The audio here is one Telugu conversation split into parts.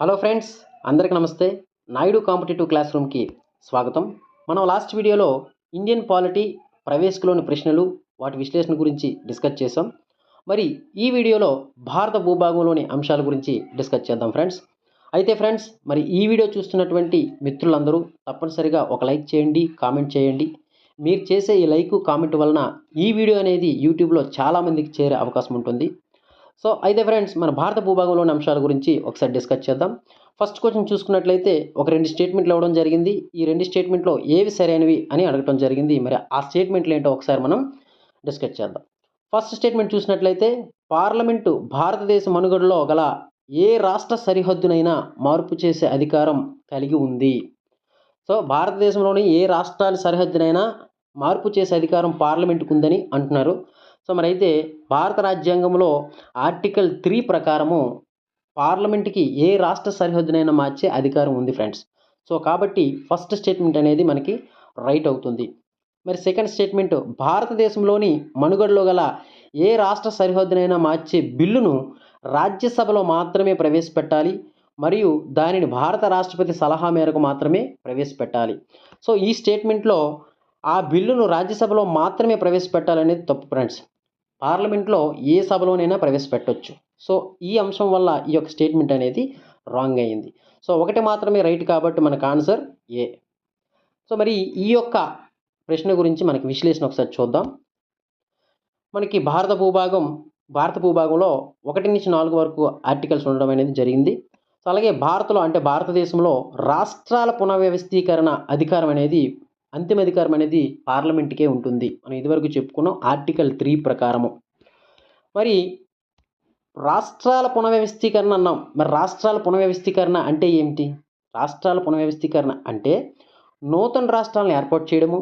హలో ఫ్రెండ్స్ అందరికీ నమస్తే. నాయుడు కాంపిటేటివ్ క్లాస్ రూమ్కి స్వాగతం. మనం లాస్ట్ వీడియోలో ఇండియన్ పాలిటీ ప్రవేశకులోని ప్రశ్నలు వాటి విశ్లేషణ గురించి డిస్కస్ చేసాం మరి ఈ వీడియోలో భారత భూభాగంలోని అంశాల గురించి డిస్కస్ చేద్దాం ఫ్రెండ్స్. అయితే ఫ్రెండ్స్ మరి ఈ వీడియో చూస్తున్నటువంటి మిత్రులందరూ తప్పనిసరిగా ఒక లైక్ చేయండి కామెంట్ చేయండి. మీరు చేసే ఈ లైక్ కామెంట్ వలన ఈ వీడియో అనేది యూట్యూబ్లో చాలామందికి చేరే అవకాశం ఉంటుంది. సో అయితే ఫ్రెండ్స్ మన భారత భూభాగంలోని అంశాల గురించి ఒకసారి డిస్కస్ చేద్దాం. ఫస్ట్ క్వశ్చన్ చూసుకున్నట్లయితే ఒక రెండు స్టేట్మెంట్లు ఇవ్వడం జరిగింది. ఈ రెండు స్టేట్మెంట్లో ఏవి సరైనవి అని అడగటం జరిగింది. మరి ఆ స్టేట్మెంట్లు ఏంటో ఒకసారి మనం డిస్కస్ చేద్దాం. ఫస్ట్ స్టేట్మెంట్ చూసినట్లయితే పార్లమెంటు భారతదేశ మనుగడలో గల ఏ రాష్ట్ర సరిహద్దునైనా మార్పు చేసే అధికారం కలిగి ఉంది. సో భారతదేశంలోని ఏ రాష్ట్రాల సరిహద్దునైనా మార్పు చేసే అధికారం పార్లమెంటుకు ఉందని అంటున్నారు. సో మరి అయితే భారత రాజ్యాంగంలో ఆర్టికల్ త్రీ ప్రకారము పార్లమెంట్కి ఏ రాష్ట్ర సరిహద్దునైనా మార్చే అధికారం ఉంది ఫ్రెండ్స్. సో కాబట్టి ఫస్ట్ స్టేట్మెంట్ అనేది మనకి రైట్ అవుతుంది. మరి సెకండ్ స్టేట్మెంట్ భారతదేశంలోని మనుగడలో గల ఏ రాష్ట్ర సరిహద్దునైనా మార్చే బిల్లును రాజ్యసభలో మాత్రమే ప్రవేశపెట్టాలి. మరియు దానిని భారత రాష్ట్రపతి సలహా మేరకు మాత్రమే ప్రవేశపెట్టాలి. సో ఈ స్టేట్మెంట్లో ఆ బిల్లును రాజ్యసభలో మాత్రమే ప్రవేశపెట్టాలనేది తప్పు ఫ్రెండ్స్. పార్లమెంట్లో ఏ సభలోనైనా ప్రవేశపెట్టవచ్చు సో ఈ అంశం వల్ల ఈ యొక్క స్టేట్మెంట్ అనేది రాంగ్ అయ్యింది. సో ఒకటి మాత్రమే రైట్ కాబట్టి మనకు ఆన్సర్ ఏ. సో మరి ఈ యొక్క ప్రశ్న గురించి మనకి విశ్లేషణ ఒకసారి చూద్దాం. మనకి భారత భూభాగం భారత భూభాగంలో ఒకటి నుంచి నాలుగు వరకు ఆర్టికల్స్ ఉండడం అనేది జరిగింది. సో అలాగే భారత్లో అంటే భారతదేశంలో రాష్ట్రాల పునర్వ్యవస్థీకరణ అధికారం అనేది అంతిమ అధికారం అనేది పార్లమెంట్కే ఉంటుంది. మనం ఇదివరకు చెప్పుకున్నాం ఆర్టికల్ త్రీ ప్రకారము. మరి రాష్ట్రాల పునర్వ్యవస్థీకరణ అన్నాం. మరి రాష్ట్రాల పునర్వ్యవస్థీకరణ అంటే ఏమిటి? రాష్ట్రాల పునర్వ్యవస్థీకరణ అంటే నూతన రాష్ట్రాలను ఏర్పాటు చేయడము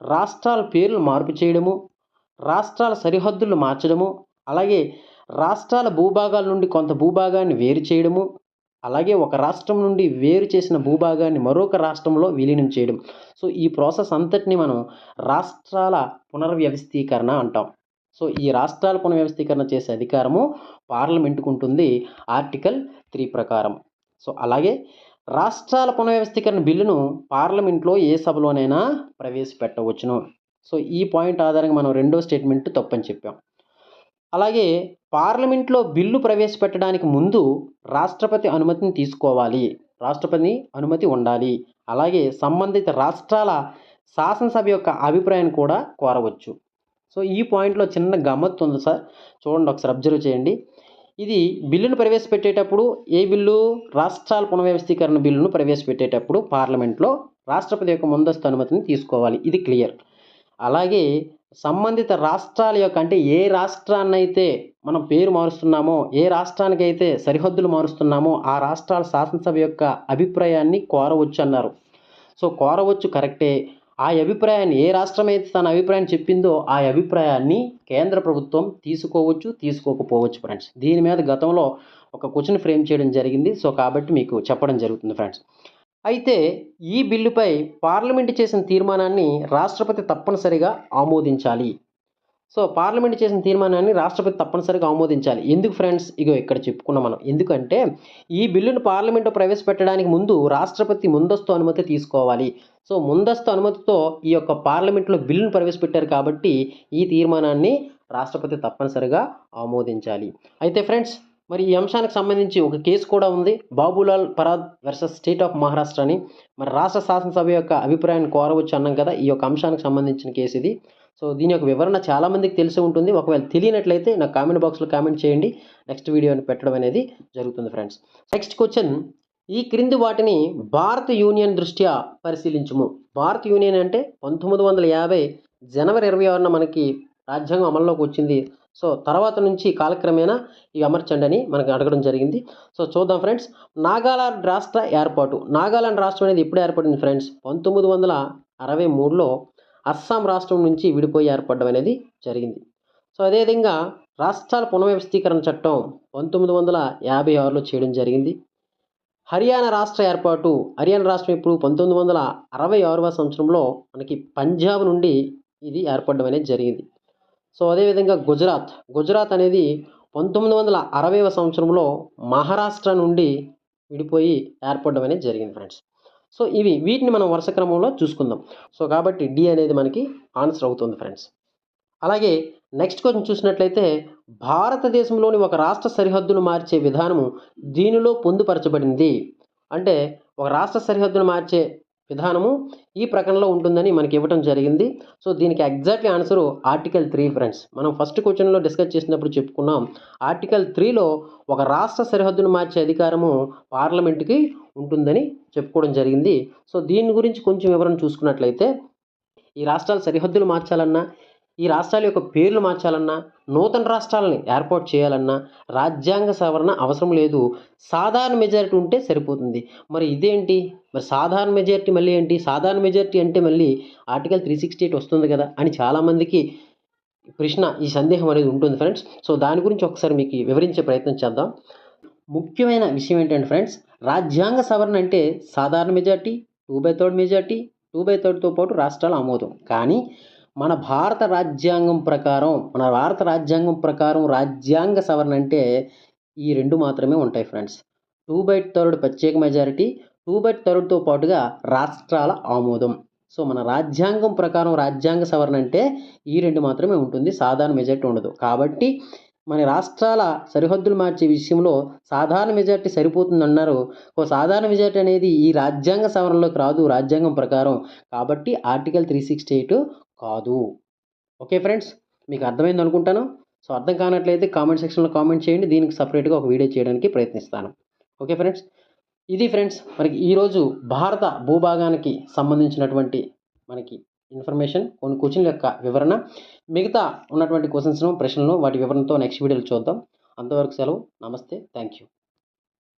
రాష్ట్రాల పేర్లు మార్పు చేయడము రాష్ట్రాల సరిహద్దులు మార్చడము అలాగే రాష్ట్రాల భూభాగాల నుండి కొంత భూభాగాన్ని వేరు చేయడము అలాగే ఒక రాష్ట్రం నుండి వేరు చేసిన భూభాగాన్ని మరొక రాష్ట్రంలో విలీనం చేయడం. సో ఈ ప్రాసెస్ అంతటిని మనం రాష్ట్రాల పునర్వ్యవస్థీకరణ అంటాం. సో ఈ రాష్ట్రాల పునర్వ్యవస్థీకరణ చేసే అధికారము పార్లమెంటుకు ఉంటుంది ఆర్టికల్ త్రీ ప్రకారం. సో అలాగే రాష్ట్రాల పునర్వ్యవస్థీకరణ బిల్లును పార్లమెంట్లో ఏ సభలోనైనా ప్రవేశపెట్టవచ్చును. సో ఈ పాయింట్ ఆధారంగా మనం రెండో స్టేట్మెంట్ తప్పని చెప్పాం. అలాగే పార్లమెంట్లో బిల్లు ప్రవేశపెట్టడానికి ముందు రాష్ట్రపతి అనుమతిని తీసుకోవాలి. రాష్ట్రపతి అనుమతి ఉండాలి. అలాగే సంబంధిత రాష్ట్రాల శాసనసభ యొక్క అభిప్రాయాన్ని కూడా కోరవచ్చు. సో ఈ పాయింట్లో చిన్న గమ్మత్తు ఉంది సార్. చూడండి ఒకసారి అబ్జర్వ్ చేయండి. ఇది బిల్లును ప్రవేశపెట్టేటప్పుడు ఏ బిల్లు? రాష్ట్రాల పునర్వ్యవస్థీకరణ బిల్లును ప్రవేశపెట్టేటప్పుడు పార్లమెంట్లో రాష్ట్రపతి యొక్క ముందస్తు అనుమతిని తీసుకోవాలి. ఇది క్లియర్. అలాగే సంబంధిత రాష్ట్రాల యొక్క అంటే ఏ రాష్ట్రాన్నైతే మనం పేరు మారుస్తున్నామో ఏ రాష్ట్రానికైతే సరిహద్దులు మారుస్తున్నామో ఆ రాష్ట్రాల శాసనసభ యొక్క అభిప్రాయాన్ని కోరవచ్చు అన్నారు. సో కోరవచ్చు కరెక్టే. ఆ అభిప్రాయాన్ని ఏ రాష్ట్రం అయితే తన అభిప్రాయం చెప్పిందో ఆ అభిప్రాయాన్ని కేంద్ర ప్రభుత్వం తీసుకోవచ్చు తీసుకోకపోవచ్చు ఫ్రెండ్స్. దీని మీద గతంలో ఒక క్వశ్చన్ ఫ్రేమ్ చేయడం జరిగింది. సో కాబట్టి మీకు చెప్పడం జరుగుతుంది ఫ్రెండ్స్. అయితే ఈ బిల్లుపై పార్లమెంట్ చేసిన తీర్మానాన్ని రాష్ట్రపతి తప్పనిసరిగా ఆమోదించాలి. సో పార్లమెంట్ చేసిన తీర్మానాన్ని రాష్ట్రపతి తప్పనిసరిగా ఆమోదించాలి. ఎందుకు ఫ్రెండ్స్? ఇగో ఇక్కడ చెప్పుకున్నాం మనం. ఎందుకంటే ఈ బిల్లును పార్లమెంట్లో ప్రవేశపెట్టడానికి ముందు రాష్ట్రపతి ముందస్తు అనుమతి తీసుకోవాలి. సో ముందస్తు అనుమతితో ఈ యొక్క పార్లమెంట్లో బిల్లును ప్రవేశపెట్టారు కాబట్టి ఈ తీర్మానాన్ని రాష్ట్రపతి తప్పనిసరిగా ఆమోదించాలి. అయితే ఫ్రెండ్స్ మరి ఈ అంశానికి సంబంధించి ఒక కేసు కూడా ఉంది. Babulal Parad versus state of Maharashtra అని. మరి రాష్ట్ర శాసనసభ యొక్క అభిప్రాయాన్ని కోరవచ్చు అన్నాం కదా. ఈ యొక్క అంశానికి సంబంధించిన కేసు ఇది. సో దీని యొక్క వివరణ చాలామందికి తెలిసి ఉంటుంది. ఒకవేళ తెలియనట్లయితే నాకు కామెంట్ బాక్స్లో కామెంట్ చేయండి. నెక్స్ట్ వీడియోని పెట్టడం అనేది జరుగుతుంది ఫ్రెండ్స్. Next question. ఈ క్రింది వాటిని భారత యూనియన్ దృష్ట్యా పరిశీలించుము. భారత యూనియన్ అంటే పంతొమ్మిది వందల యాభై జనవరి ఇరవై ఆరున మనకి రాజ్యాంగం అమల్లోకి వచ్చింది. సో తర్వాత నుంచి కాలక్రమేణా ఇవి అమర్చండి అని మనకు అడగడం జరిగింది. సో చూద్దాం ఫ్రెండ్స్. నాగాలాండ్ రాష్ట్ర ఏర్పాటు. నాగాలాండ్ రాష్ట్రం అనేది ఎప్పుడు ఏర్పడింది ఫ్రెండ్స్? పంతొమ్మిది వందల అరవై మూడులో అస్సాం రాష్ట్రం నుంచి విడిపోయి ఏర్పడడం అనేది జరిగింది. సో అదేవిధంగా రాష్ట్రాల పునర్వ్యవస్థీకరణ చట్టం పంతొమ్మిది వందల యాభై ఆరులో చేయడం జరిగింది. హర్యానా రాష్ట్ర ఏర్పాటు హర్యానా రాష్ట్రం ఇప్పుడు పంతొమ్మిది వందల అరవై ఆరవ సంవత్సరంలో మనకి పంజాబ్ నుండి ఇది ఏర్పడడం అనేది జరిగింది. సో అదేవిధంగా గుజరాత్ గుజరాత్ అనేది పంతొమ్మిది వందల అరవైవ సంవత్సరంలో మహారాష్ట్ర నుండి విడిపోయి ఏర్పడడం అనేది జరిగింది ఫ్రెండ్స్. సో ఇవి వీటిని మనం వరుస క్రమంలో చూసుకుందాం. సో కాబట్టి డి అనేది మనకి ఆన్సర్ అవుతుంది ఫ్రెండ్స్ అలాగే నెక్స్ట్ క్వశ్చన్ చూసినట్లయితే భారతదేశంలోని ఒక రాష్ట్ర సరిహద్దును మార్చే విధానము దీనిలో పొందుపరచబడింది. అంటే ఒక రాష్ట్ర సరిహద్దును మార్చే విధానము ఈ ప్రకటనలో ఉంటుందని మనకి ఇవ్వటం జరిగింది. సో దీనికి exactly answer article three friends. మనం ఫస్ట్ క్వశ్చన్లో డిస్కస్ చేసినప్పుడు చెప్పుకున్నాం. ఆర్టికల్ త్రీలో ఒక రాష్ట్ర సరిహద్దును మార్చే అధికారము పార్లమెంట్కి ఉంటుందని చెప్పుకోవడం జరిగింది. సో దీని గురించి కొంచెం వివరణ చూసుకున్నట్లయితే ఈ రాష్ట్రాల సరిహద్దులు మార్చాలన్నా ఈ రాష్ట్రాల యొక్క పేర్లు మార్చాలన్నా నూతన రాష్ట్రాలని ఏర్పాటు చేయాలన్నా రాజ్యాంగ సవరణ అవసరం లేదు. సాధారణ మెజారిటీ ఉంటే సరిపోతుంది. మరి ఇదేంటి? మరి సాధారణ మెజారిటీ మళ్ళీ ఏంటి? సాధారణ మెజారిటీ అంటే మళ్ళీ ఆర్టికల్ త్రీ సిక్స్టీ ఎయిట్ వస్తుంది కదా అని చాలామందికి ప్రశ్న ఈ సందేహం అనేది ఉంటుంది ఫ్రెండ్స్. సో దాని గురించి ఒకసారి మీకు వివరించే ప్రయత్నం చేద్దాం. ముఖ్యమైన విషయం ఏంటంటే ఫ్రెండ్స్ రాజ్యాంగ సవరణ అంటే సాధారణ majority two by third majority two by థర్డ్తో పాటు రాష్ట్రాల ఆమోదం. కానీ మన భారత రాజ్యాంగం ప్రకారం మన భారత రాజ్యాంగం ప్రకారం రాజ్యాంగ సవరణ అంటే ఈ రెండు మాత్రమే ఉంటాయి ఫ్రెండ్స్. టూ బై థర్డ్ ప్రత్యేక మెజారిటీ టూ బై థర్డ్తో పాటుగా రాష్ట్రాల ఆమోదం. సో మన రాజ్యాంగం ప్రకారం రాజ్యాంగ సవరణ అంటే ఈ రెండు మాత్రమే ఉంటుంది. సాధారణ మెజార్టీ ఉండదు. కాబట్టి మన రాష్ట్రాల సరిహద్దులు మార్చే విషయంలో సాధారణ మెజార్టీ సరిపోతుందన్నారు. ఓ సాధారణ మెజార్టీ అనేది ఈ రాజ్యాంగ సవరణలోకి రాదు రాజ్యాంగం ప్రకారం. కాబట్టి ఆర్టికల్ త్రీ సిక్స్టీ ఎయిట్ కాదు. ఓకే ఫ్రెండ్స్ మీకు అర్థమైంది అనుకుంటాను. సో అర్థం కానట్లయితే కామెంట్ సెక్షన్లో కామెంట్ చేయండి. దీనికి సపరేట్గా ఒక వీడియో చేయడానికి ప్రయత్నిస్తాను. ఓకే ఫ్రెండ్స్ ఇది ఫ్రెండ్స్ మనకి ఈరోజు భారత భూభాగానికి సంబంధించినటువంటి మనకి ఇన్ఫర్మేషన్ కొన్ని క్వశ్చన్ల యొక్క వివరణ మిగతా ఉన్నటువంటి క్వశ్చన్స్ను ప్రశ్నలను వాటి వివరణతో నెక్స్ట్ వీడియోలో చూద్దాం. అంతవరకు సెలవు. నమస్తే. Thank you